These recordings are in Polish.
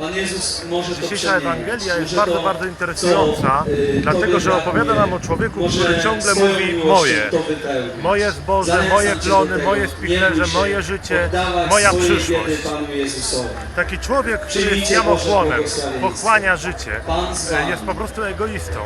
Pan Jezus może to Dzisiejsza. Ewangelia jest bardzo, bardzo interesująca, y, dlatego że opowiada nam o człowieku, który ciągle mówi moje. Moje zboże, moje plony, moje spichlerze, moje życie, moja przyszłość. Taki człowiek, który jest jamochłonem, pochłania życie, jest po prostu egoistą.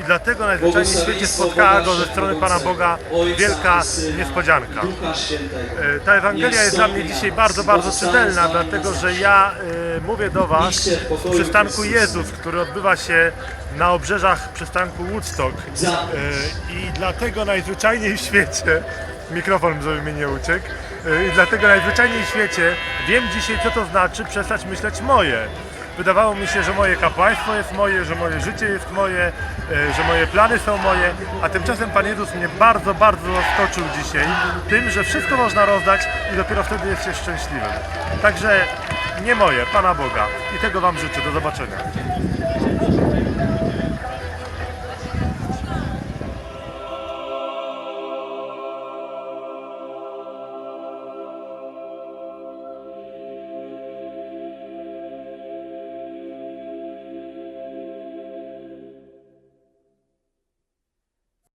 I dlatego najzwyczajniej w świecie spotkała go ze strony Pana Boga wielka niespodzianka. E, Ta Ewangelia jest dla mnie dzisiaj bardzo, bardzo czytelna, dlatego że ja e, mówię do Was w przystanku. Jezus, który odbywa się na obrzeżach przystanku Woodstock. E, I dlatego najzwyczajniej w świecie, mikrofon żeby mi nie uciekł, i dlatego najzwyczajniej w świecie wiem dzisiaj, co to znaczy przestać myśleć moje. Wydawało mi się, że moje kapłaństwo jest moje, że moje życie jest moje, e, że moje plany są moje, a tymczasem Pan Jezus mnie bardzo, bardzo zaskoczył dzisiaj tym, że wszystko można rozdać i dopiero wtedy jest się szczęśliwym. Także nie moje, Pana Boga. I tego Wam życzę. Do zobaczenia.